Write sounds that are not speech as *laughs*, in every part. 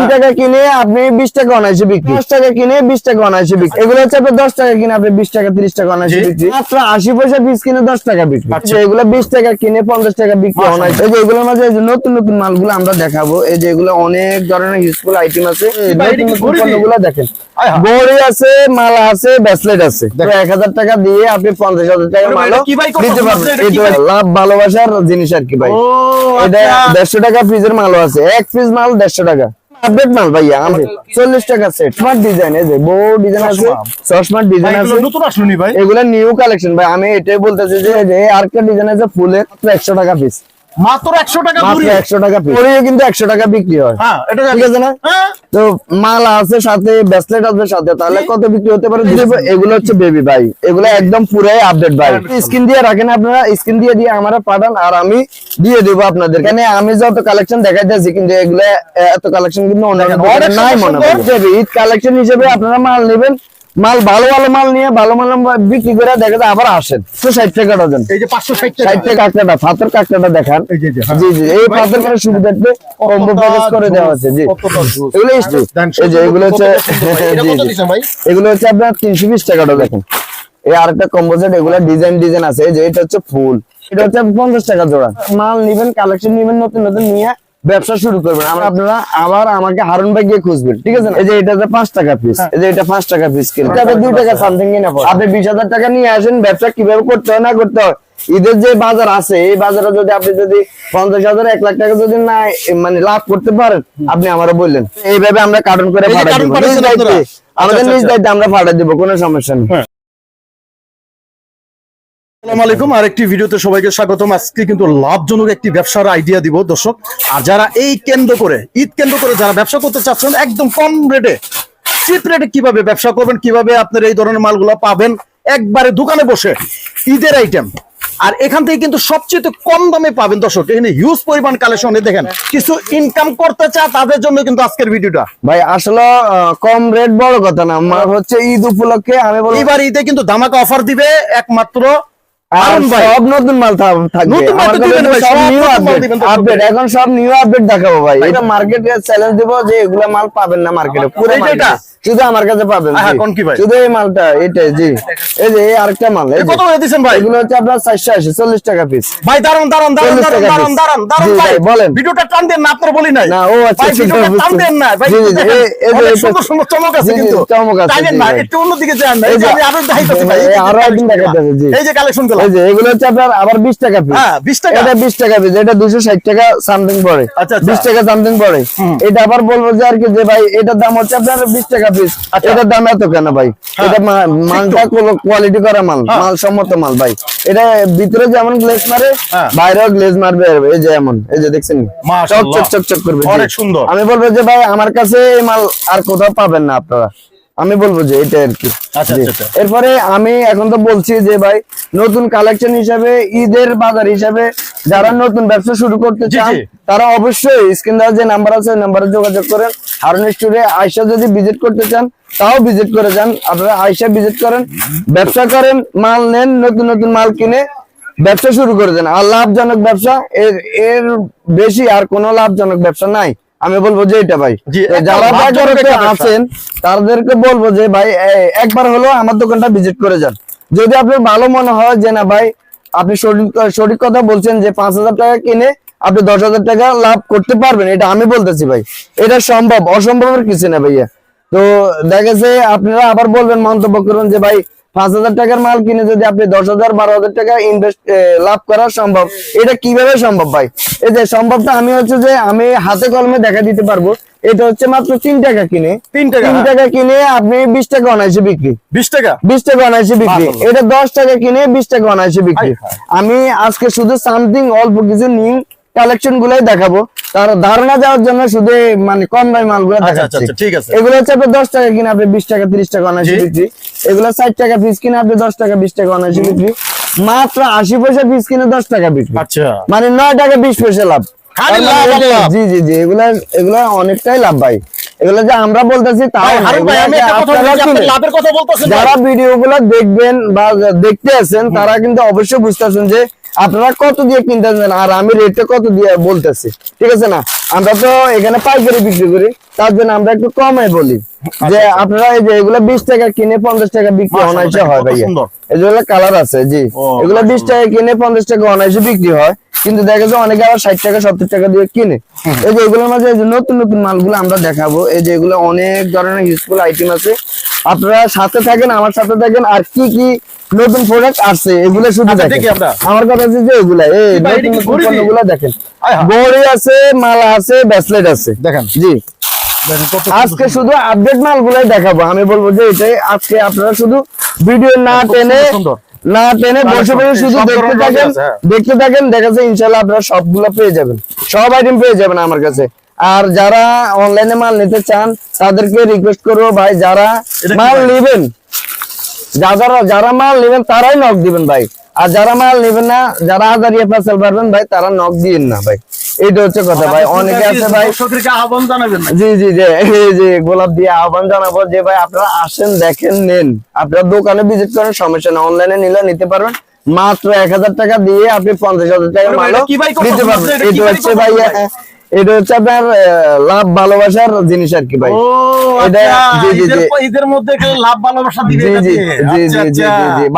তিন টাকা কিনে আপনি বিশ টাকা অনায়াসে বিক্রি। দশ টাকা কিনে বিশ টাকা অনায়াসে বিক্রি। এগুলো হচ্ছে আপনার দশ টাকা কিনে আপনি বিশ টাকা তিরিশ টাকা অনায়াসে বিক্রি। মাত্র আশি পয়সা পিস কিনে দশ টাকা বিক্রি। আচ্ছা। এগুলো বিশ টাকা কিনে পঞ্চাশ টাকা বিক্রি অনায়াসে। এই যে এগুলোর মাঝে এই যে নতুন নতুন মালগুলো আমরা দেখাবো। এই যে এগুলো অনেক ধরনের ইউজফুল আইটেম আছে। নতুন নতুন পণ্যগুলো দেখেন। বড়ি আছে মালা আছে ব্রেসলেট আছে। এক হাজার টাকা দিয়ে আপনি পঞ্চাশ হাজার টাকা মাল? নিতে পারবেন। এটা? লাভ ভালোবাসার জিনিস আর কি ভাই। এটা আচ্ছা। দেড়শো টাকা পিসের মালও আছে। এক পিস মাল দেড়শো টাকা। আপডেট মাল ভাইয়া আমার চল্লিশ টাকা সেট স্মার্ট ডিজাইন এই যে বড় ডিজাইন আছে ভাই, ডিজাইন এগুলো আছে। নতুন আসলো নি ভাই। এগুলা নিউ কালেকশন ভাই আমি এটাই বলতেছি যে আর কে ডিজাইন আছে ফুলের একশো টাকা পিস মাত্র একশো টাকা মাত্র ঘুরি টাকা পিস কিন্তু একশো টাকা বিক্রি হয়। হ্যাঁ এটা ঠিক আছে না? হ্যাঁ। তো মাল আছে সাথে ব্রেসলেট আছে সাথে তাহলে কত বিক্রি হতে পারে? এগুলো হচ্ছে বেবি ভাই এগুলো একদম পুরাই আপডেট ভাই স্ক্রিন দিয়ে রাখেন আপনারা স্ক্রিন দিয়ে দিয়ে আমারা পাঠান আর আমি দিয়ে দেবো আপনাদের। এখানে আমি যত কালেকশন দেখাইতেছি কিন্তু এগুলো এত কালেকশন কিন্তু অনেক নাই মনে হয়। ঈদ কালেকশন হিসেবে আপনারা মাল নেবেন। মাল ভালো ভালো মাল নিয়ে ভালো মাল বিক্রি করে দেখা যায় আবার আসেন। তো ষাট টাকা ডজন। এই যে পাঁচশো ষাট টাকা। টাকা কাঁকড়াটা ফাতর কাঁকড়াটা দেখান। হ্যাঁ। জি জি এই ফাতর সুবিধার্থে কম্বো করে দেওয়া আছে জি। এগুলো স্টু এই যে এগুলো হচ্ছে? এগুলো হচ্ছে আপনার তিনশো বিশ টাকাটা দেখেন। এই আরেকটা কম্পোজিট এগুলো ডিজাইন ডিজাইন আছে। এই যে এটা হচ্ছে ফুল। এটা হচ্ছে পঞ্চাশ টাকা জোড়া। মাল নিবেন কালেকশন নিবেন নতুন নতুন নিয়ে ব্যবসা শুরু করবেন। আমরা আপনারা আবার আমাকে হারুন ভাই গিয়ে খুঁজবেন ঠিক আছে এই যে এটা হচ্ছে পাঁচ টাকা পিস এই যে এটা পাঁচ টাকা পিস কিনে দুই টাকা সামথিং কিনা পড়ে। আপনি বিশ হাজার টাকা নিয়ে আসেন ব্যবসা কীভাবে করতে হয় না করতে হয়? ঈদের যে বাজার আছে এই বাজারে যদি আপনি যদি পঞ্চাশ হাজার এক লাখ টাকা যদি না মানে লাভ করতে পারেন আপনি আমারও বললেন। এইভাবে আমরা কার্টন করে যে? আমাদের আচ্ছা, নিজ আচ্ছা। দায়িত্বে আমরা পাঠাই দিব কোনো সমস্যা নেই। আসসালামু আলাইকুম। আর একটি ভিডিওতে সবাইকে স্বাগতম। আজকে কিন্তু লাভজনক একটি ব্যবসার আইডিয়া দিব দর্শক। আর যারা এই কেন্দ্র করে ঈদ কেন্দ্র করে যারা ব্যবসা করতে চাচ্ছেন একদম কম রেটে চিপ রেটে কীভাবে ব্যবসা করবেন কীভাবে আপনার এই ধরনের মালগুলো পাবেন একবারে দোকানে বসে ঈদের আইটেম আর এখান থেকে কিন্তু সবচেয়ে কম দামে পাবেন দর্শক। এখানে হিউজ পরিমাণ কালেকশন দেখেন কিছু ইনকাম করতে চায় তাদের জন্য কিন্তু আজকের ভিডিওটা। ভাই আসলে কম রেট বড় কথা না আমার হচ্ছে ঈদ উপলক্ষে আমি বলব এইবার ঈদে কিন্তু ধামাকা অফার দিবে একমাত্র সব নতুন মাল থাকবে নতুন মাল তো আমার কাছে দিবেন ভাই, সব সব নিউ নতুন মাল আপডেট দিবেন তো আপডেট সবাই। এখন সব নিউ আপডেট দেখাবো ভাই এটা মার্কেটে চ্যালেঞ্জ দেবো যে এগুলা মাল পাবেন না মার্কেটে পুরো এইটা, market এ। এটা? শুধু আমার কাছে পাবেন জি। কোন কি ভাই? শুধু এই মালটা এটাই জি এই যে আরেকটা মাল এই এ যে। কত করে দিচ্ছেন ভাই এগুলো হচ্ছে আপনার চারশো আশি চল্লিশ টাকা পিস ভাই দাঁড়ান দাঁড়ান দাঁড়ান দাঁড়ান দাঁড়ান piece। দাঁড়ান দাঁড়ান জি, ভাই ভাই, বলেন। ভিডিওটা টান দেন না আপনার বলি নাই না, ও আচ্ছা, ভাই ভিডিওটা টান দেন না ভাই জি, জি, জি, দেখেন, এই- এই যে অনেক এটা- সুন্দর সুন্দর চমক আছে কিন্তু চমক আছে, একটু অন্যদিকে যান আমি আরও দেখাইতেছি ভাই আরও একদিন দেখাইতেছি, এই যে কালেকশনগুলো এই যে এগুলো হচ্ছে আপনার আবার বিশ টাকা পিস হ্যাঁ 20 টাকা। এটা বিশ টাকা পিস এটা দুশো ষাট টাকা সামথিং পড়ে। আচ্ছা, আচ্ছা। বিশ টাকা সামথিং পড়ে। এটা আবার বলব যে আর কি যে ভাই এটার দাম হচ্ছে আপনার বিশ টাকা পিস আচ্ছা। এটার দাম এত কেন ভাই? এটা মালটা কোয়ালিটি করা মাল হ্যাঁ। মাল সম্মত মাল ভাই। এটা ভিতরে যেমন গ্লেজ মারে হ্যাঁ। বাইরেও গ্লেজ মারবে এই যে এমন। এই যে দেখছেন চক চক চক চক করবে। অনেক সুন্দর। আমি বলব যে ভাই আমার কাছে এই মাল আর কোথাও পাবেন না আপনারা। আমি বলব যে এটা আর কি। আচ্ছা। আচ্ছা, আচ্ছা। এরপরে আমি এখন তো বলছি যে ভাই নতুন কালেকশন হিসাবে ঈদের বাজার হিসাবে যারা নতুন ব্যবসা শুরু করতে চান তারা অবশ্যই স্ক্রিন দেওয়ার যে নাম্বার আছে নাম্বারে যোগাযোগ করেন। হারুন স্টোরে আয়সা যদি ভিজিট করতে চান তাও ভিজিট করে যান। আপনারা আয়সা ভিজিট করেন ব্যবসা করেন মাল নেন নতুন নতুন মাল কিনে ব্যবসা শুরু করে দেন। আর লাভজনক ব্যবসা এর এর বেশি আর কোনো লাভজনক ব্যবসা নাই। আমি বলব যে এটা ভাই। যারা বেকারত্বে আছেন তাদেরকে বলব যে ভাই একবার হলো আমার দোকানটা ভিজিট করে যান। যদি আপনার ভালো মনে হয় যে না ভাই আপনি সঠিক সঠিক কথা বলছেন যে পাঁচ হাজার টাকা কিনে আপনি দশ হাজার টাকা লাভ করতে পারবেন এটা আমি বলতেছি ভাই। এটা সম্ভব অসম্ভবের কিছু না ভাইয়া। তো দেখা যায় আপনারা আবার বলবেন মন্তব্য করুন যে ভাই পাঁচ হাজার টাকার মাল কিনে যদি আপনি দশ হাজার বারো হাজার টাকা ইনভেস্ট লাভ করা সম্ভব। এটা কীভাবে সম্ভব ভাই? এই যে সম্ভবটা আমি হচ্ছে যে আমি হাতে কলমে দেখা দিতে পারব। এটা হচ্ছে মাত্র তিন টাকা কিনে। তিন টাকা, তিন। টাকা কিনে আপনি বিশ টাকা অনায়াসে বিক্রি। 20 টাকা? বিশ টাকা অনায়াসে বিক্রি। এটা দশ টাকা কিনে বিশ টাকা অনায়াসে বিক্রি। আমি আজকে শুধু সামথিং অল্প কিছু নিউ কালেকশন গুলাই দেখাবো। তার ধারণা দেওয়ার জন্য শুধু মানে কম দামি মালগুলো আচ্ছা, আচ্ছা, ঠিক আছে। এগুলো হচ্ছে আপনি দশ টাকা কিনে আপনি বিশ টাকা তিরিশ টাকা অনায়াসে বিক্রি। এগুলো ষাট টাকা পিস কিনে আপনি দশ টাকা বিশ টাকা অনায়াসে বিক্রি। মাত্র আশি পয়সা পিস কিনে দশ টাকা বিক্রি। আচ্ছা। মানে নয় টাকা বিশ পয়সা লাভ। জি জি জি এগুলা এগুলা অনেকটাই লাভ ভাই। এগুলো যে আমরা বলতেছি তাও। যারা ভিডিও গুলো দেখবেন বা দেখতে আছেন তারা কিন্তু অবশ্যই বুঝতেছেন যে আপনারা কত দিয়ে কিনতেছেন আর আমি রেটটা কত দিয়ে বলতেছি? ঠিক আছে না? আমরা তো এখানে পাইকারি বিক্রি করি তার জন্য আমরা একটু কমে বলি। যে আপনারা এই যে এগুলো বিশ টাকা কিনে পঞ্চাশ টাকা বিক্রি অনায়াসে হয় ভাইয়া। এগুলো কালার আছে জি। এগুলো বিশ টাকা কিনে পঞ্চাশ টাকা অনায়াসে বিক্রি হয় কিন্তু দেখা যায় অনেকে আবার ষাট টাকা সত্তর টাকা দিয়ে কিনে। এই যে এগুলোর মাঝে নতুন নতুন মালগুলো আমরা দেখাবো। এই যে এগুলো অনেক ধরনের ইউজফুল আইটেম আছে। আপনারা সাথে থাকেন আমার সাথে থাকেন আর কি কি নতুন প্রোডাক্ট আসছে এগুলো শুধু আচ্ছা, দেখেন। দেখি আমার। কথা হচ্ছে যে এগুলা এই পণ্যগুলো দেখেন। গড়ি আছে মালা আছে ব্রেসলেট আছে। দেখেন। জি। আজকে শুধু আপডেট মালগুলাই দেখাবো। আমি বলব যে এটাই আজকে আপনারা শুধু ভিডিও না টেনে। না টেনে বসে বসে শুধু দেখতে থাকেন। হ্যাঁ। দেখতে থাকেন দেখা যাচ্ছে ইনশাল্লাহ আপনারা সবগুলো পেয়ে যাবেন। সব আইটেম পেয়ে যাবেন আমার কাছে। আর যারা অনলাইনে মাল নিতে চান তাদেরকে রিকোয়েস্ট করব ভাই যারা মাল? নেবেন যারা যারা মাল নেবেন তারাই নক দিবেন ভাই। আর যারা মাল নেবেন না যারা হাজারিয়া পার্সেল পারবেন ভাই তারা নক দিয়েন না ভাই। এইটা হচ্ছে কথা ভাই অনেকে আছে ভাই আহ্বান জানাবেন না। জি জি জি গোলাপ দিয়ে আহ্বান জানাব যে ভাই আপনারা আসেন দেখেন নেন। আপনারা দোকানে ভিজিট করেন সমস্যা না অনলাইনে নিলে নিতে পারবেন। মাত্র এক হাজার টাকা দিয়ে আপনি পঞ্চাশ হাজার টাকা মালও নিতে পারবেন। এটা হচ্ছে ভাই এটা হচ্ছে আপনার লাভ ভালোবাসার জিনিস আর কি ভাই। এটা- আচ্ছা জি, জি, ঈদের জি। ঈদের মধ্যে লাভ ভালোবাসা দিবে জি জি জি জি আচ্ছা, জি আচ্ছা।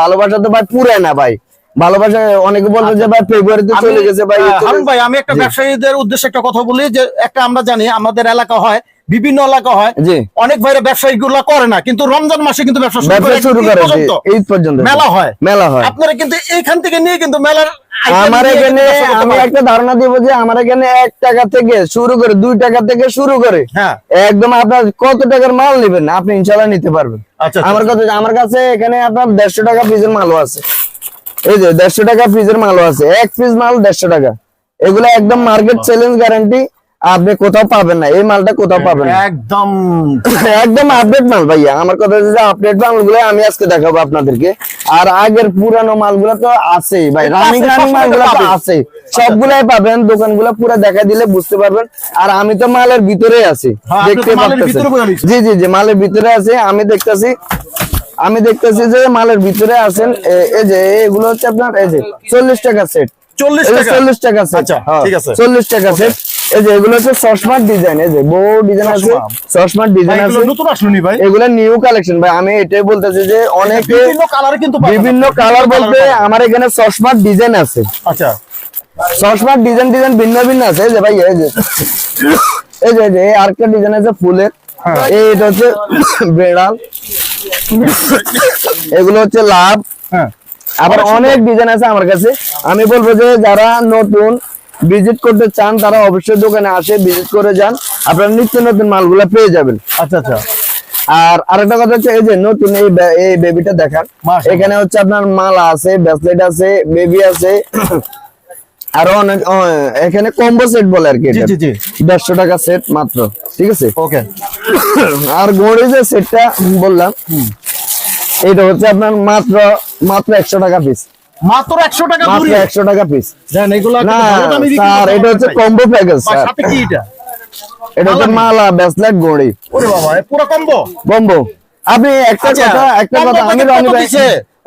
ভালোবাসা তো ভাই পুরে না ভাই। ভালোবাসা অনেকে বলবে যে ভাই ফেব্রুয়ারিতে চলে গেছে ভাই হারুন ভাই আমি একটা ব্যবসায়ীদের উদ্দেশ্যে একটা কথা বলি যে একটা আমরা জানি আমাদের এলাকা হয় বিভিন্ন এলাকা হয়। অনেক ভাইরা ব্যবসায়ী গুলা করে না কিন্তু রমজান মাসে কিন্তু ব্যবসা শুরু করে পর্যন্ত। মেলা হয়। মেলা হয়। আপনারা কিন্তু এইখান থেকে নিয়ে কিন্তু মেলার আমার এখানে আমি একটা ধারণা দিব যে আমার এখানে এক টাকা থেকে শুরু করে দুই টাকা থেকে শুরু করে হ্যাঁ। একদম আপনার কত টাকার মাল নেবেন আপনি ইনশাল্লাহ নিতে পারবেন। আচ্ছা, আচ্ছা। আমার কাছে আমার কাছে এখানে আপনার দেড়শো টাকা পিসের মালও আছে। এই যে দেড়শো টাকা পিসের মালও আছে। এক পিস মাল দেড়শো টাকা। এগুলো একদম মার্কেট চ্যালেঞ্জ গ্যারান্টি আপনি কোথাও পাবেন না এই মালটা কোথাও পাবেন না। একদম। একদম আপডেট মাল ভাইয়া। আমার কথা হচ্ছে যে আপডেট মালগুলো আমি আজকে দেখাবো আপনাদেরকে। আর আগের পুরানো মালগুলো তো আছেই ভাই রানিং আছে, রানিং মালগুলো তো। আছেই। সবগুলাই পাবেন দোকানগুলো পুরো দেখা দিলে বুঝতে পারবেন। আর আমি তো মালের ভিতরে আছি হ্যাঁ, দেখতে পাচ্ছেন জি জি জি মালের ভিতরে আছে আমি দেখতেছি আমি দেখতেছি যে মালের ভিতরে আছেন এই যে এগুলো হচ্ছে আপনার এই যে চল্লিশ টাকা সেট চল্লিশ টাকা। চল্লিশ টাকা সেট আচ্ছা, ঠিক আছে। চল্লিশ টাকা সেট এই যে এগুলো হচ্ছে চশমার ডিজাইন এই যে বড় ডিজাইন আছে চশমার ডিজাইন আছে। নতুন আসলো ভাই। এগুলা নিউ কালেকশন ভাই আমি এটাই বলতেছি যে অনেকে বিভিন্ন কালারে কিন্তু বিভিন্ন কালার বলতে আমার এখানে চশমার ডিজাইন আছে। আচ্ছা। চশমার ডিজাইন ডিজাইন ভিন্ন ভিন্ন আছে। যে ভাই এই যে। এই যে এই আরেকটা ডিজাইন আছে ফুলের। হ্যাঁ। এই এটা হচ্ছে বেড়াল। এগুলো হচ্ছে লাভ। হ্যাঁ। আবার অনেক ডিজাইন আছে আমার কাছে। আমি বলব যে যারা নতুন ভিজিট করতে চান তারা অবশ্যই দোকানে আসে ভিজিট করে যান। আপনারা নিত্য নতুন মালগুলা পেয়ে যাবেন। আচ্ছা আচ্ছা। আর আরেকটা কথা হচ্ছে এই যে নতুন এই এই বেবিটা দেখান। এখানে হচ্ছে আপনার মালা আছে ব্রেসলেট আছে বেবি আছে। *coughs* আরও অনেক এখানে কম্বো সেট বলে আর কি দেড়শো টাকা সেট মাত্র ঠিক আছে? ওকে। *coughs* আর ঘড়ি যে সেটটা বললাম এটা হচ্ছে আপনার মাত্র মাত্র একশো টাকা পিস মাত্র একশো টাকা মাত্র দূরে একশো টাকা পিস জান এগুলো স্যার এটা হচ্ছে কম্বো প্যাকেজ স্যার। সাথে কি এটা? এটা হচ্ছে মালা ব্রেসলেট ঘড়ি। ওরে বাবা পুরো কম্বো কম্বো আপনি একটা আচ্ছা, কথা একটা কথা আমি রনি ভাই?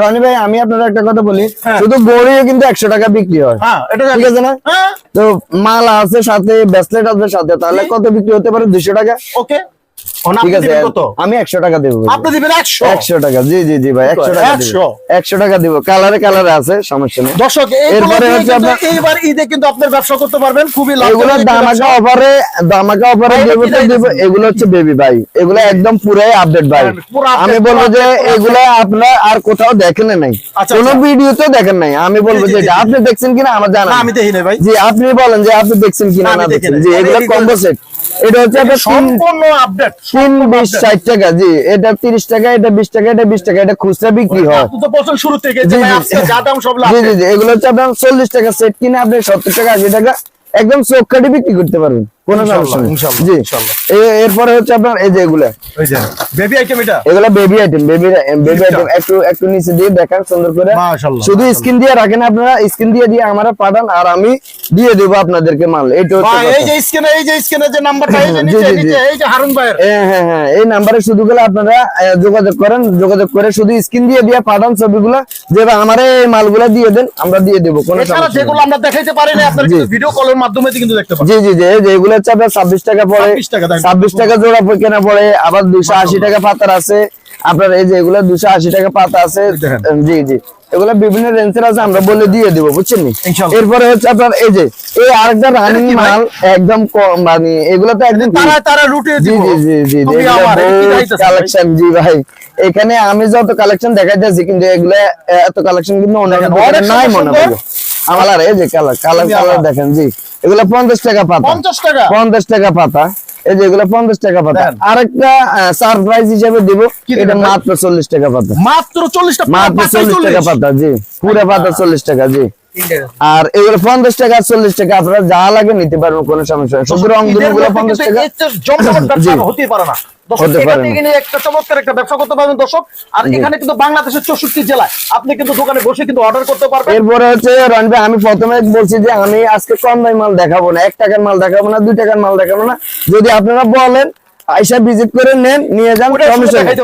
রনি ভাই আমি আপনার একটা কথা বলি। হ্যাঁ। শুধু গড়িও কিন্তু একশো টাকা বিক্রি হয়। হ্যাঁ এটা ঠিক আছে না? হ্যাঁ। তো মালা আছে সাথে ব্রেসলেট আছে সাথে তাহলে কত বিক্রি হতে পারে? দুশো টাকা। ওকে। ঠিক আছে আমি একশো টাকা দেবো আপনি দিবেন একশো? একশো টাকা জি জি জি ভাই একশো টাকা দিব। 100 একশো টাকা দিব। কালারে কালারে আছে সমস্যা নেই। দর্শক এরপরে হচ্ছে আপনার- এইবার ঈদে কিন্তু আপনার ব্যবসা করতে পারবেন খুবই এগুলো দামাকা অফারে দামাকা অফারে দেবো কি তো দাম দেবো এগুলো হচ্ছে বেবি ভাই। এগুলো একদম পুরাই আপডেট ভাই। হ্যাঁ, আমি বলব যে এগুলো আপনার আর কোথাও দেখেন নাই। আচ্ছা, কোনো আচ্ছা। ভিডিওতে দেখেন নাই। আমি বলব যে এটা আপনি দেখছেন কিনা আমার জানা না, আমি দেখি নাই ভাই। জি আপনি বলেন যে আপনি দেখছেন কিনা না, না দেখছেন। জি মানে এগুলো এগুলো- কম্বো সেট এটা হচ্ছে সম্পূর্ণ আপডেট তিন বিশ ষাট টাকা জি এটা তিরিশ টাকা এটা বিশ টাকা এটা বিশ টাকা এটা খুচরা বিক্রি হয়। শুরু থেকে জি জি। এগুলো হচ্ছে আপনার চল্লিশ টাকা সেট কিনে আপনি সত্তর টাকা আশি টাকা একদম চোখ কাটি বিক্রি করতে পারবেন। কোনো ইনশাআল্লাহ, সমস্যা নেই। ইনশাআল্লাহ, জি। ইনশাআল্লাহ। এ- এরপরে হচ্ছে আপনার এই যে এগুলা। বেবি আইটেম এটা? এগুলা baby item baby baby item একটু একটু নিচে দিয়ে দেখান সুন্দর করে। শুধু মাশাআল্লাহ। দিয়ে রাখেন আপনারা স্ক্রিন দিয়ে দিয়ে আমরা পাঠান আর আমি দিয়ে দেবো আপনাদেরকে মাল। এটা এই যে স্ক্রিনে এই যে স্ক্রিনে যে নাম্বারটা *laughs* এই যে নিচে জি, জি। নিচে এই যে হারুন ভাইয়ের। হ্যাঁ হ্যাঁ হ্যাঁ এই নাম্বারে শুধু গেলে আপনারা যোগাযোগ করেন যোগাযোগ করে শুধু স্ক্রিন দিয়ে দিয়ে পাঠান ছবিগুলো যে ভাই আমার এই মালগুলো দিয়ে দেন আমরা দিয়ে দেবো কোনো এছাড়া সমস্যা যেগুলো আমরা দেখাইতে পারি না আপনারা ভিডিও কলের মাধ্যমে কিন্তু দেখতে পাবেন জি জি জি এই যে হচ্ছে আপনার ছাব্বিশ টাকা পড়ে। 26 টাকা দাম। ছাব্বিশ টাকা জোড়া কেনা পড়ে। আবার দুইশো আশি টাকা পাতার আছে। আপনার এই যে এগুলো দুইশো আশি টাকা পাতা আছে। জি জি। এগুলো বিভিন্ন রেঞ্জের আছে আমরা বলে দিয়ে দিব বুঝছেন এরপরে হচ্ছে আপনার এই যে এই আরেকটা রানিং মাল একদম মানে এগুলো তো একদম তারা রুটে জি জি জি জি? কালেকশন জি ভাই। এখানে আমি যত কালেকশন দেখাইতেছি কিন্তু এগুলো এত কালেকশন কিন্তু অনেক নাই মনে হয়। আমার আর এই যে কালার কালার কালার দেখেন জি। এগুলো পঞ্চাশ টাকা পাতা। 50 টাকা? পঞ্চাশ টাকা পাতা। এই যে এগুলো পঞ্চাশ টাকা পাতা। আরেকটা সারপ্রাইজ হিসেবে দিব। এটা মাত্র চল্লিশ টাকা পাতা। মাত্র 40 টাকা? মাত্র চল্লিশ টাকা পাতা জি। পুরো পাতা চল্লিশ টাকা জি। আর এগুলো পঞ্চাশ টাকা চল্লিশ টাকা আপনারা যা লাগে নিতে পারবেন কোনো সমস্যা শুধু রংগুলো পঞ্চাশ টাকা। হতে পারে না। নিয়ে একটা চমৎকার একটা ব্যবসা করতে পারবেন দর্শক। আর এখানে কিন্তু বাংলাদেশের চৌষট্টি জেলায় আপনি কিন্তু দোকানে বসে কিন্তু অর্ডার করতে পারবেন। এরপরে হচ্ছে রনবে আমি প্রথমে বলছি যে আমি আজকে কম দামি মাল দেখাবো না। এক টাকার মাল দেখাবো না দুই টাকার মাল দেখাবো না। যদি আপনারা বলেন আইসা ভিজিট করে নেন নিয়ে যান